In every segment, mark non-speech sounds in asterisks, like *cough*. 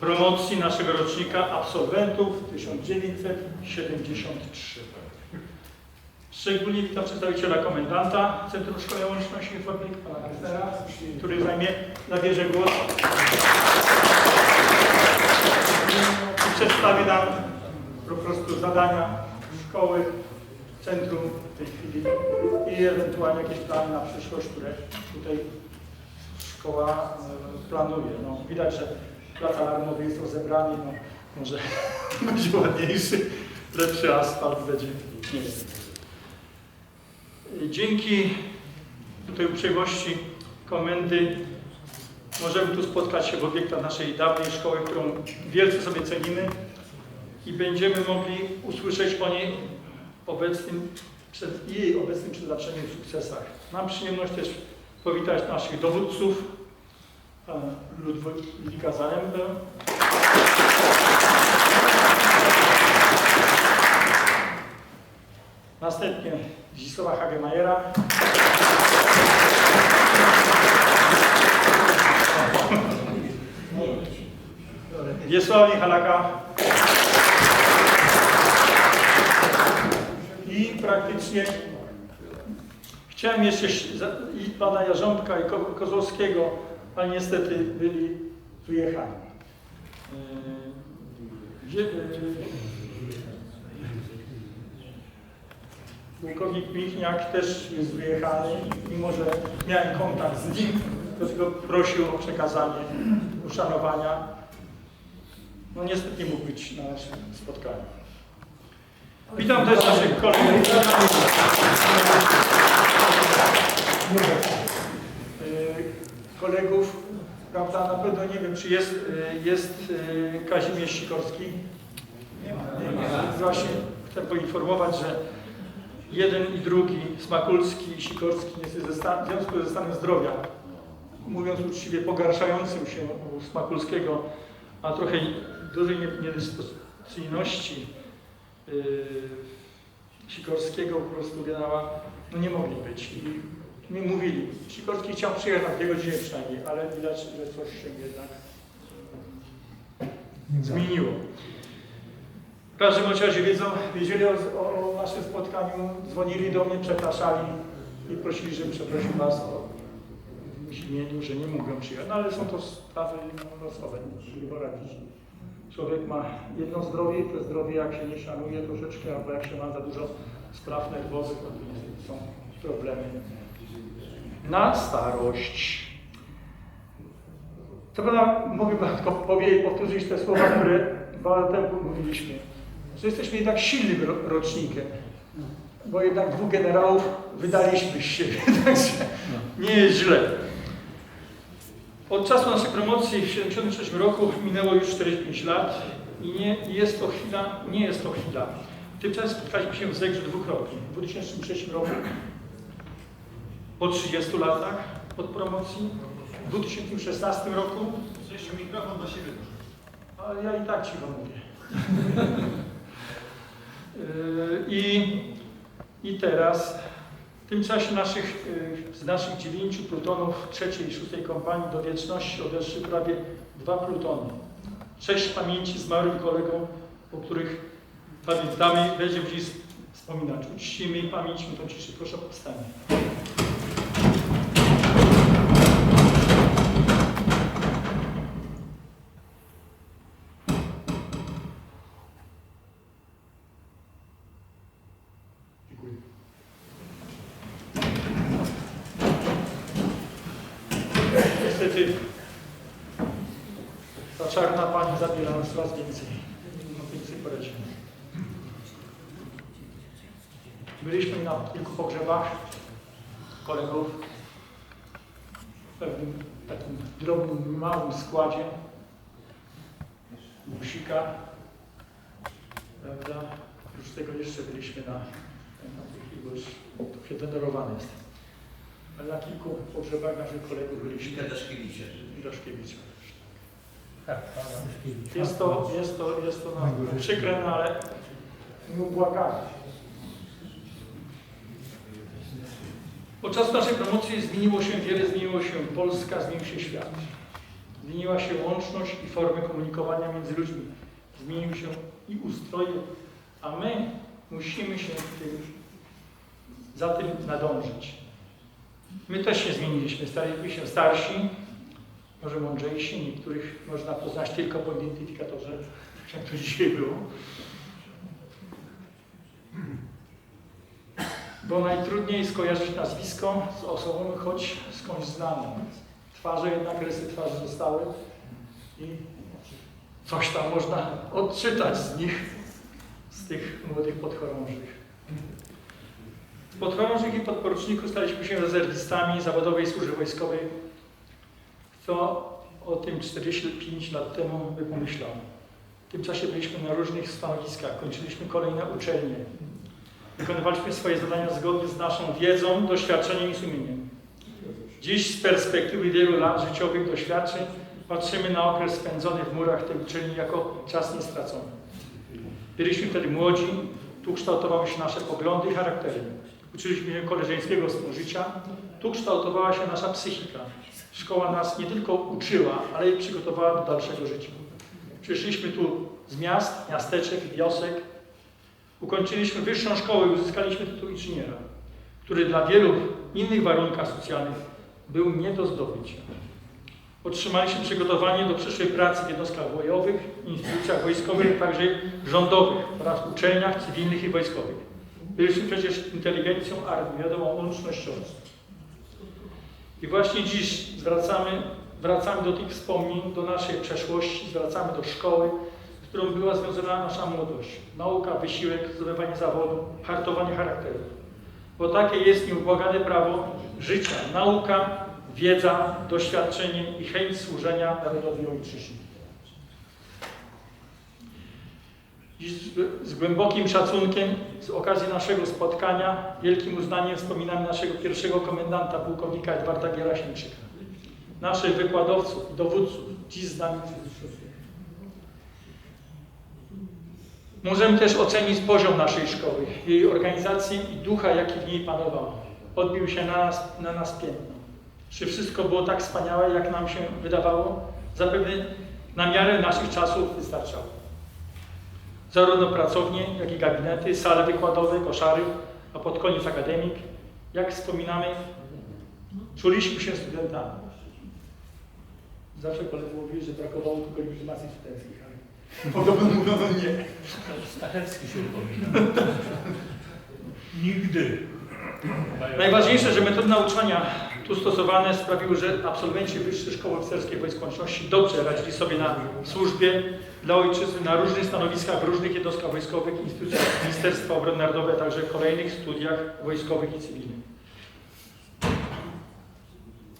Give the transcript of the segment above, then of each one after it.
promocji naszego rocznika absolwentów 1973. Szczególnie witam przedstawiciela komendanta Centrum Szkolenia Łączności Informatyki, pana Kessera, który zajmie, zabierze głos i przedstawi nam po prostu zadania szkoły, centrum w tej chwili i ewentualnie jakieś plany na przyszłość, które tutaj szkoła e, planuje. No, widać, że plac alarmowy jest rozebrany, no, może *laughs* będzie ładniejszy, lepszy asfalt będzie, nie wiem. Dzięki tutaj uprzejmości komendy możemy tu spotkać się w obiektach naszej dawnej szkoły, którą wielce sobie cenimy i będziemy mogli usłyszeć o niej obecnym, przed jej obecnym przeznaczeniu i sukcesach. Mam przyjemność też powitać naszych dowódców, Ludwika Zarembę, następnie Zdzisława Hagemajera, Wiesława Michalaka i praktycznie chciałem jeszcze i pana Jarząbka i Ko- Kozłowskiego, ale niestety byli wyjechani. Zie- yy, Pułkownik Michniak też jest wyjechany, mimo że miałem kontakt z nim, tylko prosił o przekazanie uszanowania. No niestety nie mógł być na naszym spotkaniu. Witam też naszych kolegów. Kolegów, prawda, na pewno nie wiem, czy jest, y, jest y, Kazimierz Sikorski. Nie ma. Więc Właśnie chcę poinformować, że jeden i drugi, Smakulski i Sikorski, niestety ze stan, w związku ze stanem zdrowia, mówiąc uczciwie, pogarszającym się u Smakulskiego, a trochę dużej nie- niedyspozycyjności yy, Sikorskiego, po prostu generała, no nie mogli być. I mi mówili, Sikorski chciał przyjechać na dwie godziny przynajmniej, ale widać, że coś się jednak zmieniło. W każdym razie wiedzą, wiedzieli o, o, naszym spotkaniu, dzwonili do mnie, przepraszali i prosili, żebym przeprosił Was o imieniu, że nie mogłem przyjechać. No ale są to sprawy no, losowe, nie poradzić. Człowiek ma jedno zdrowie i to zdrowie jak się nie szanuje troszeczkę, albo jak się ma za dużo spraw nerwowych, to niestety są problemy na starość. Co prawda mogę tylko powiedzieć, powtórzyć te słowa, które dwa lata temu mówiliśmy, że jesteśmy jednak silnym ro- rocznikiem, bo jednak dwóch generałów wydaliśmy siebie, *laughs* także nie jest źle. Od czasu naszej promocji w 1973 roku minęło już 45 lat i nie jest to chwila, nie jest to chwila. W tym czasie spotkaliśmy się w Zegrze dwukrotnie. W 2003 roku po 30 latach od promocji, w 2016 roku, Jeszcze mikrofon do siebie. ale ja i tak cicho mówię. Yy, *laughs* I, I teraz w tym czasie naszych, yy, z naszych dziewięciu plutonów trzeciej i szóstej kompanii do wieczności odeszły prawie dwa plutony. Cześć pamięci zmarłym kolegom, o których pamiętamy, będziemy dziś wspominać. Uczcimy pamięć minutą ciszy. Proszę o powstanie. Czarna pani zabiera nas coraz więcej. No więcej poradzimy. Byliśmy na kilku pogrzebach kolegów w pewnym takim drobnym, małym składzie busika. Prawda? Oprócz tego jeszcze byliśmy na, na tych, bo już trochę denerwowany jest. Ale na kilku pogrzebach naszych kolegów byliśmy. Kilka też kibicie. Iloszkiewicza. Jest to, jest to, jest to no, przykre, no, ale nieubłagane. Podczas naszej promocji zmieniło się wiele, zmieniło się Polska, zmienił się świat. Zmieniła się łączność i formy komunikowania między ludźmi. Zmienił się i ustroje, a my musimy się tym, za tym nadążyć. My też się zmieniliśmy, staliśmy się starsi, może mądrzejsi, niektórych można poznać tylko po identyfikatorze, jak to dzisiaj było. Bo najtrudniej skojarzyć nazwisko z osobą, choć skądś znaną. Twarze jednak, rysy twarzy zostały i coś tam można odczytać z nich, z tych młodych podchorążych. Podchorążych i podporuczników staliśmy się rezerwistami zawodowej służby wojskowej. O tym 45 lat temu by pomyślał? W tym czasie byliśmy na różnych stanowiskach, kończyliśmy kolejne uczelnie. Wykonywaliśmy swoje zadania zgodnie z naszą wiedzą, doświadczeniem i sumieniem. Dziś z perspektywy wielu lat życiowych doświadczeń patrzymy na okres spędzony w murach tej uczelni jako czas niestracony. Byliśmy wtedy młodzi, tu kształtowały się nasze poglądy i charaktery. Uczyliśmy się koleżeńskiego współżycia, tu kształtowała się nasza psychika. Szkoła nas nie tylko uczyła, ale i przygotowała do dalszego życia. Przyszliśmy tu z miast, miasteczek, wiosek. Ukończyliśmy wyższą szkołę i uzyskaliśmy tytuł inżyniera, który dla wielu innych warunkach socjalnych był nie do zdobycia. Otrzymaliśmy przygotowanie do przyszłej pracy w jednostkach bojowych, instytucjach wojskowych, także rządowych oraz uczelniach cywilnych i wojskowych. Byliśmy przecież inteligencją armii, wiadomo, łącznościową. I właśnie dziś zwracamy, wracamy do tych wspomnień, do naszej przeszłości, zwracamy do szkoły, z którą była związana nasza młodość. Nauka, wysiłek, zdobywanie zawodu, hartowanie charakteru. Bo takie jest nieubłagane prawo życia. Nauka, wiedza, doświadczenie i chęć służenia narodowi ojczyźnie. Dziś z- głębokim szacunkiem z okazji naszego spotkania, wielkim uznaniem wspominamy naszego pierwszego komendanta, pułkownika Edwarda Gerasimczyka, naszych wykładowców, dowódców, dziś z nami Możemy też ocenić poziom naszej szkoły, jej organizacji i ducha, jaki w niej panował. Odbił się na nas, na nas piętno. Czy wszystko było tak wspaniałe, jak nam się wydawało? Zapewne na miarę naszych czasów wystarczało. Zarówno pracownie, jak i gabinety, sale wykładowe, koszary, a pod koniec akademik. Jak wspominamy, czuliśmy się studentami. Zawsze koledzy mówili, że brakowało tylko legitymacji studenckich, ale podobno mówiono nie. Stachecki się upomina. Nigdy. Najważniejsze, że metody nauczania tu stosowane sprawiły, że absolwenci Wyższej Szkoły Oficerskiej Wojsk Łączności dobrze radzili sobie na służbie dla ojczyzny, na różnych stanowiskach w różnych jednostkach wojskowych, instytucjach Ministerstwa Obrony Narodowej, a także kolejnych studiach wojskowych i cywilnych.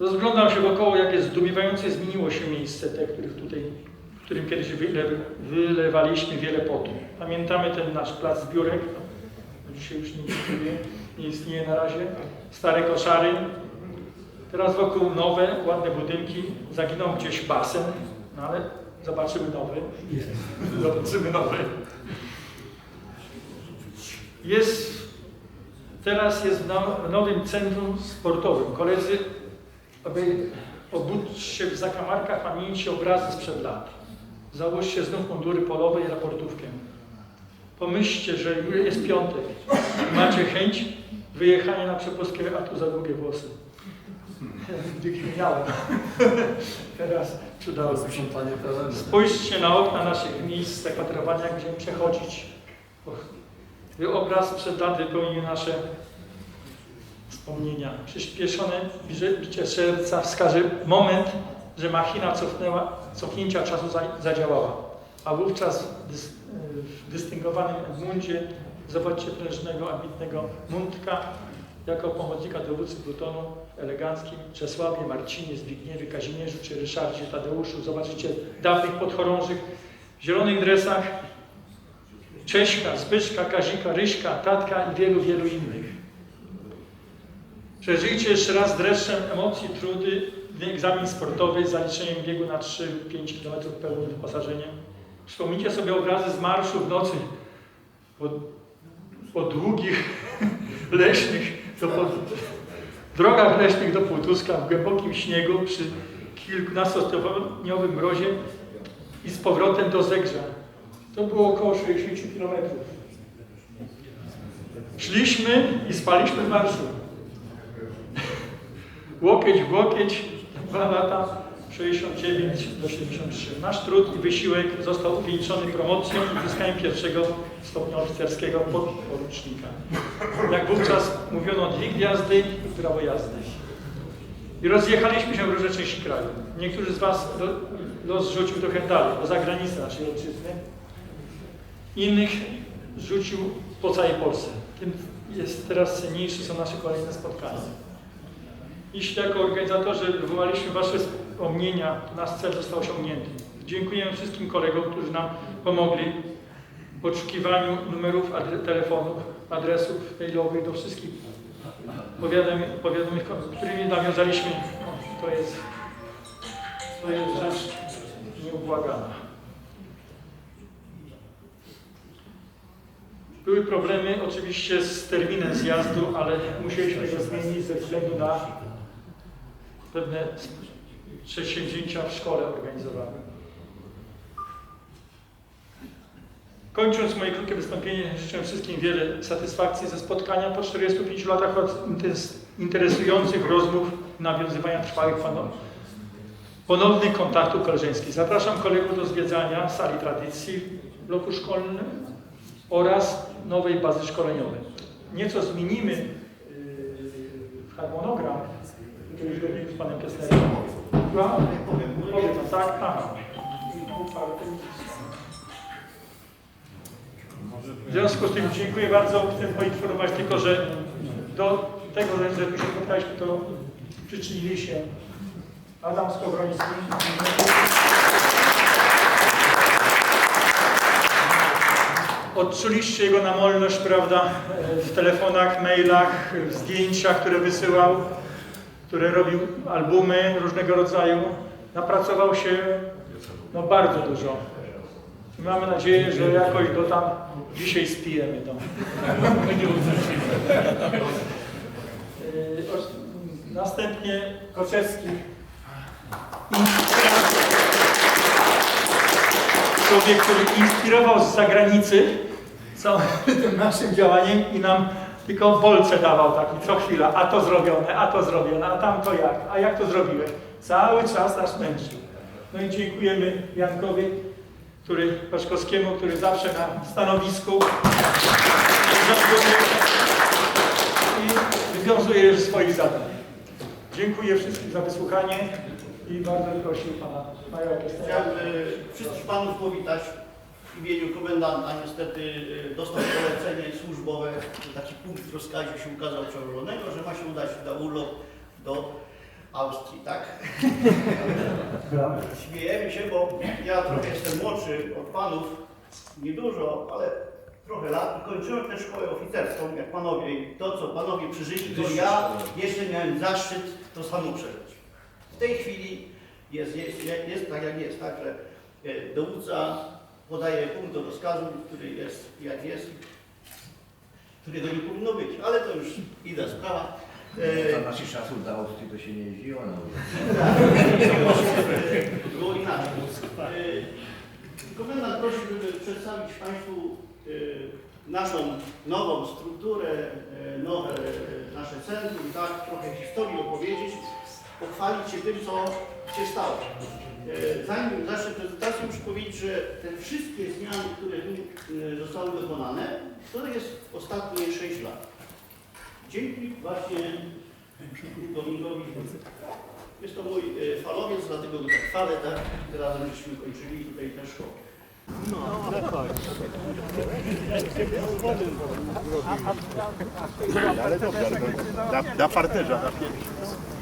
Rozglądam się wokoło, jakie zdumiewające zmieniło się miejsce te, których tutaj, w którym kiedyś wyle, wylewaliśmy wiele potu. Pamiętamy ten nasz plac zbiórek, no dzisiaj już nie istnieje, nie istnieje na razie. Stare koszary, teraz wokół nowe, ładne budynki, zaginął gdzieś basen, no ale zobaczymy nowy. Zobaczymy nowy. Jest, teraz jest w w nowym centrum sportowym. Koledzy, aby obudźcie w zakamarkach pamięci obrazy sprzed lat. Załóżcie znów mundury polowe i raportówkę. Pomyślcie, że jest piątek macie chęć wyjechania na przepustkę, a tu za długie włosy. Nigdy ich nie miałem. Teraz przydałoby się. Panie. Spójrzcie na okna naszych miejsc zakwaterowania, jak będziemy przechodzić. By obraz przed lat wypełnił nasze wspomnienia. Przyspieszone bicie- serca wskaże moment, że machina cofnęła, cofnięcia czasu za- zadziałała. A wówczas w, dys, w dystyngowanym mundzie zobaczcie prężnego, ambitnego Mundka jako pomocnika dowódcy plutonu eleganckim Czesławie, Marcinie, Zbigniewie, Kazimierzu czy Ryszardzie, Tadeuszu. Zobaczycie dawnych podchorążych w zielonych dresach Cześka, Zbyszka, Kazika, Ryśka, Tatka i wielu, wielu innych. Przeżyjcie jeszcze raz dreszczem emocji, trudy, egzamin sportowy z zaliczeniem biegu na 3-5 km pełnym wyposażeniem. Przypomnijcie sobie obrazy z marszu w nocy po, po długich *laughs* leśnych, do, po, drogach leśnych do Półtuska w głębokim śniegu przy kilkunastostopniowym mrozie i z powrotem do Zegrza. To było około 60 kilometrów. Szliśmy i spaliśmy w marszu. *laughs* Łokieć w łokieć, dwa lata, 69 do 73. Nasz trud i wysiłek został uwieńczony promocją i uzyskaniem pierwszego stopnia oficerskiego podporucznika. Jak wówczas mówiono, dwie gwiazdy i prawo jazdy. I rozjechaliśmy się w różne części kraju. Niektórzy z Was lo- los rzucił trochę dalej, poza granicę naszej ojczyzny. Innych rzucił po całej Polsce. Tym jest teraz cenniejsze są nasze kolejne spotkania. Jeśli jako organizatorzy wywołaliśmy Wasze wspomnienia, to nasz cel został osiągnięty. Dziękujemy wszystkim kolegom, którzy nam pomogli w poszukiwaniu numerów adre- telefonów, adresów mailowych do wszystkich powiadomień, powiadomień którymi nawiązaliśmy. To jest, to jest rzecz nieubłagana. Były problemy oczywiście z terminem zjazdu, ale musieliśmy go zmienić ze względu na pewne przedsięwzięcia w szkole organizowane. Kończąc moje krótkie wystąpienie, życzę wszystkim wiele satysfakcji ze spotkania po 45 latach od interesujących rozmów nawiązywania trwałych ponownych kontaktów koleżeńskich. Zapraszam kolegów do zwiedzania sali tradycji w bloku szkolnym oraz nowej bazy szkoleniowej. Nieco zmienimy yy, harmonogram, który już z panem Kesslerem. W związku z tym dziękuję bardzo. Chcę poinformować tylko, że do tego, że, tu się to przyczynili się Adam Skowroński. Odczuliście jego namolność, prawda, w telefonach, mailach, w zdjęciach, które wysyłał, które robił albumy różnego rodzaju. Napracował się no, bardzo dużo. Mamy nadzieję, że jakoś go tam dzisiaj spijemy. No. Yy, *laughs* os- Następnie Koczewski. Człowiek, który inspirował z zagranicy całym *laughs* tym naszym działaniem i nam tylko bolce dawał taki co chwila, a to zrobione, a to zrobione, a tamto jak, a jak to zrobiłeś. Cały czas nas męczył. No i dziękujemy Jankowi, który, Paszkowskiemu, który zawsze na stanowisku i wywiązuje swoich zadań. Dziękuję wszystkim za wysłuchanie i bardzo prosił pana Majora e, wszystkich panów powitać w imieniu komendanta. Niestety e, dostał polecenie służbowe, taki punkt w rozkazie się ukazał przełożonego, że ma się udać na urlop do Austrii, tak? Śmiejemy się, bo ja trochę jestem młodszy od panów, niedużo, ale trochę lat i kończyłem tę szkołę oficerską, jak panowie. I to, co panowie przeżyli, to ja jeszcze miałem zaszczyt to samo przeżyć. W tej chwili jest, jest, jest, jest tak, jak jest, tak, że e, dowódca podaje punkt do rozkazu, który jest jak jest, którego nie powinno być, ale to już inna sprawa. E, Za naszych czasów do Austrii to się nie jeździło no. Było inaczej. E, Komendant prosił, żeby przedstawić Państwu e, naszą nową strukturę, e, nowe e, nasze centrum, tak, trochę historii opowiedzieć, pochwalić się tym, co się stało. E, Zanim zacznę prezentację, muszę powiedzieć, że te wszystkie zmiany, które e, zostały wykonane, to jest ostatnie 6 lat. Dzięki właśnie pułkownikowi jest to mój e, falowiec, dlatego go tak chwalę, tak? Razem żeśmy kończyli tutaj tę szkołę. Na, na parterze.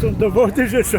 są dowody, że są.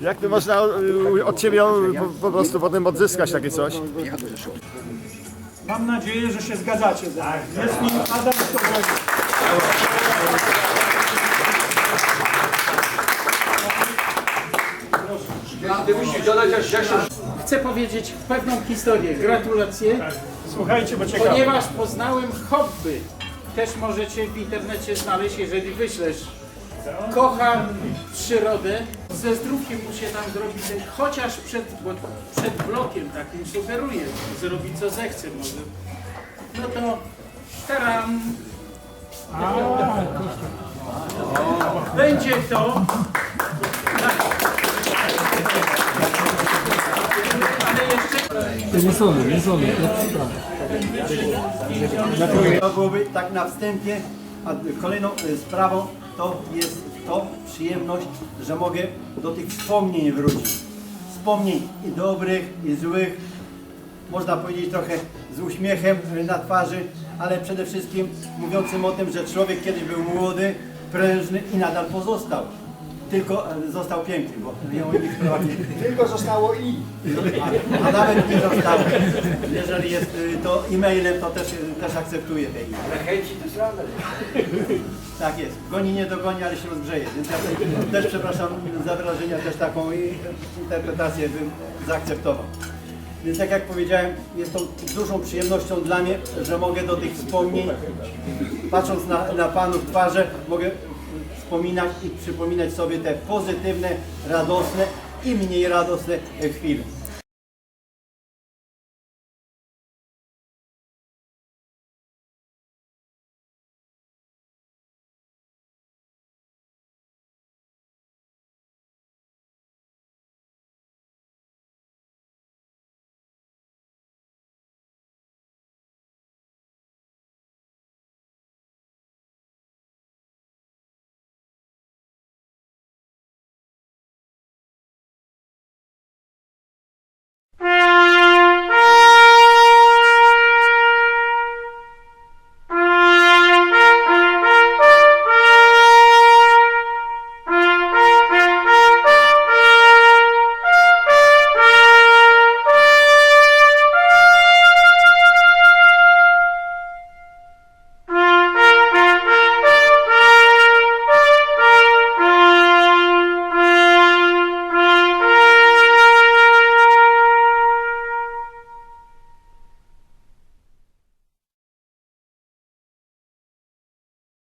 Jak to można y, od Ciebie po, prostu potem odzyskać takie coś? Mam nadzieję, że się zgadzacie mną. Jest nim Adam. Chcę powiedzieć pewną historię. Gratulacje, Słuchajcie, bo ciekawe. ponieważ poznałem hobby. Też możecie w internecie znaleźć, jeżeli wyślesz. Kocham przyrodę. Ze zdrówkiem mu się tam zrobi, ten- chociaż przed, przed blokiem takim sugeruję, zrobi co zechce może. No to taram. Będzie to. Ale jeszcze To byłoby tak na wstępie, a kolejną e, sprawą to jest to przyjemność, że mogę do tych wspomnień wrócić. Wspomnień i dobrych, i złych, można powiedzieć trochę z uśmiechem na twarzy, ale przede wszystkim mówiącym o tym, że człowiek kiedyś był młody, prężny i nadal pozostał. Tylko e, został piękny, bo ją nie wprowadził. Tylko zostało i. A, a nawet nie zostało. Jeżeli jest y, to e-mailem, to też, y, też akceptuję te e Tak jest. Goni nie dogoni, ale się rozgrzeje. Więc ja też przepraszam za wyrażenia, też taką i- interpretację bym zaakceptował. Więc tak jak powiedziałem, jest to dużą przyjemnością dla mnie, że mogę do tych wspomnień, patrząc na, na Panów twarze, mogę wspominać i przypominać sobie te pozytywne, radosne i mniej radosne chwile.